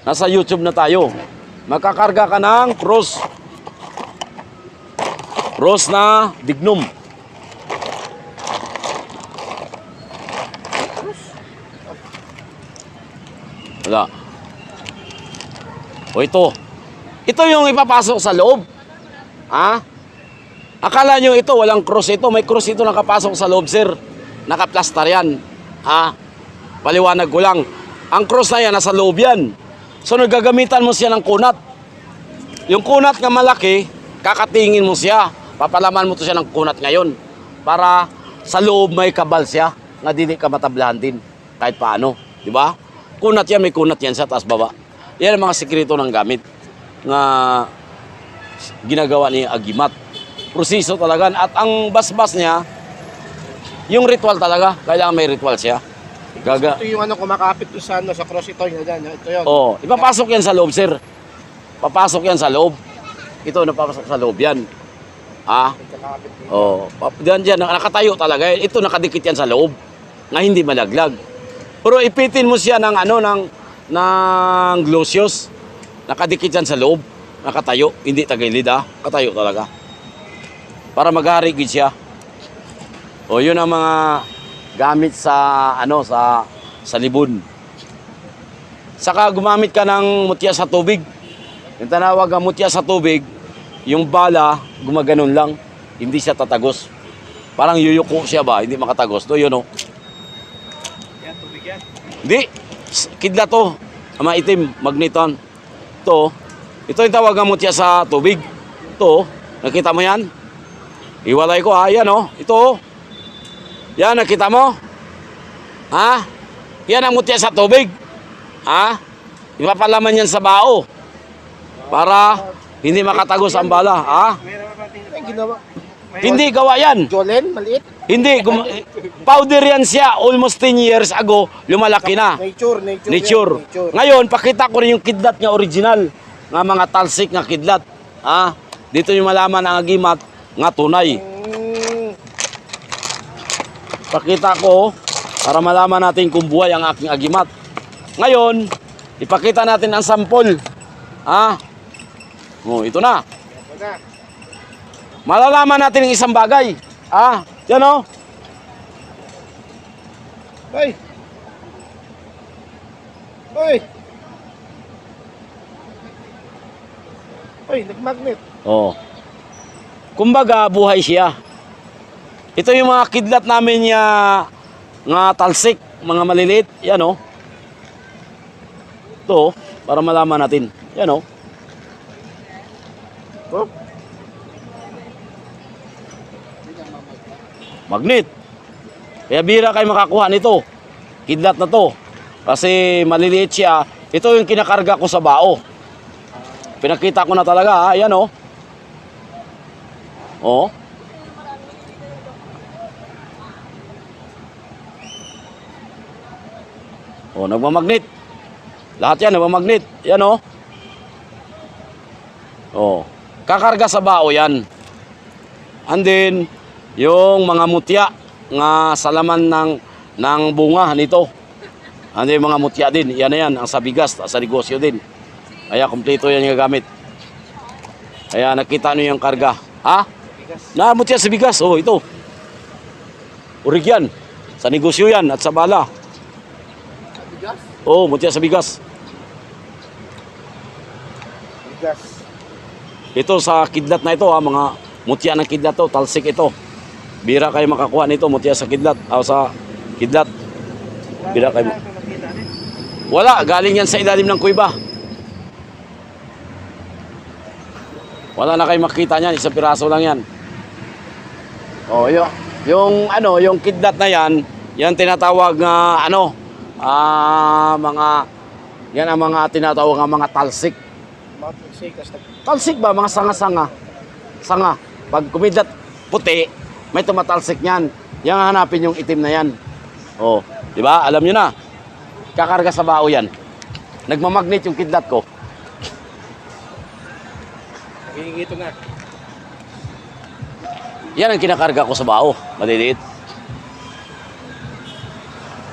Nasa YouTube na tayo. Magkakarga ka ng cross. Cross na dignum. Wala. O ito. Ito yung ipapasok sa loob. Ha? Akala nyo ito, walang cross ito. May cross ito nakapasok sa loob, sir. Nakaplastar yan. Ha? Paliwanag ko lang. Ang cross na yan, nasa loob yan. So, nagagamitan mo siya ng kunat. Yung kunat nga malaki, kakatingin mo siya. Papalaman mo to siya ng kunat ngayon. Para sa loob may kabal siya. Nga dili ka matablahan din. Kahit paano. Di ba? Kunat yan, may kunat yan sa taas baba. Yan ang mga sekreto ng gamit. Nga ginagawa ni Agimat. Proseso talaga. At ang basbas niya, yung ritual talaga. Kailangan may ritual siya. Gaga. Ito yung ano, kumakapit to sa, ano, sa cross ito. Yun, yan, ito yun. Oh, ipapasok yan sa loob, sir. Papasok yan sa loob. Ito napapasok sa loob yan. Ah, oh, diyan diyan nakatayo talaga. Ito nakadikit yan sa loob. Nga hindi malaglag. Pero ipitin mo siya ng ano ng ng glosius. Nakadikit yan sa loob. Nakatayo, hindi tagilid ah. Katayo talaga. Para maghari gid siya. O yun ang mga gamit sa ano sa sa libon. Saka gumamit ka ng mutya sa tubig. Yung tanawag ang mutya sa tubig, yung bala, gumaganon lang. Hindi siya tatagos. Parang yuyuko siya ba, hindi makatagos. To yun oh. Yan, tubig yan. Hindi. Kidlat to. Ang mga itim, magneton. To. Ito yung tawag ang mutya sa tubig. To. Nakita mo yan? Iwalay ko ha. Yan oh. Ito oh. Yan, nakita mo? Ha? Yan ang mutya sa tubig. Ha? Ipapalaman yan sa bao. Para hindi makatagos ang bala. Ha? Hindi gawa yan. Jolen, maliit. Hindi. Gum- powder yan siya. Almost 10 years ago, lumalaki na. Nature, nature. Nature. yan, nature. Ngayon, pakita ko rin yung kidlat niya original. Nga mga talsik nga kidlat. Ha? Dito yung malaman ang agimat nga tunay. Pakita ko para malaman natin kung buhay ang aking agimat. Ngayon, ipakita natin ang sampol. Ha? Oh, ito na. Malalaman natin ang isang bagay. Ah, yan oh. Ay! Ay! Ay, nagmagnet. Oh. Kumbaga, buhay siya. Ito yung mga kidlat namin niya nga talsik, mga maliliit. Yan oh. Ito, oh, para malaman natin. Yan oh. Oh, Magnet. Kaya bira kayo makakuha nito. Kidlat na to. Kasi maliliit siya. Ito yung kinakarga ko sa bao. Pinakita ko na talaga? Ayan, oh. Oh. Oh, nagmamagnet. Lahat yan, nagmamagnet. Yan, oh. Oh. Kakarga sa bao yan. And then, yung mga mutya nga salaman ng ng bunga nito. Ano yung mga mutya din, yan na yan, ang sa bigas, sa negosyo din. Kaya kompleto yan yung gamit. Kaya nakita nyo yung karga. Ha? bigas. Na mutya sa bigas, oh ito. Urig yan. Sa negosyo yan at sa bala. Oh, mutya sa bigas. Bigas. Ito sa kidlat na ito ha, mga mutya ng kidlat to, talsik ito. Bira kayo makakuha nito, mutya sa kidlat, o sa kidlat. Bira kayo. Wala, galing yan sa ilalim ng kuiba. Wala na kayo makita niyan, isang piraso lang yan. Oh, yung, yung ano, yung kidlat na yan, yan tinatawag nga ano, ah, mga yan ang mga tinatawag nga mga talsik. Talsik ba? Mga sanga-sanga. Sanga. Pag kumidlat puti, may tumatalsik niyan. Yan ang hanapin yung itim na yan. Oh, di ba? Alam nyo na. Kakarga sa bao yan. Nagmamagnet yung kidlat ko. Hingito nga. Yan ang kinakarga ko sa bao. Maliliit.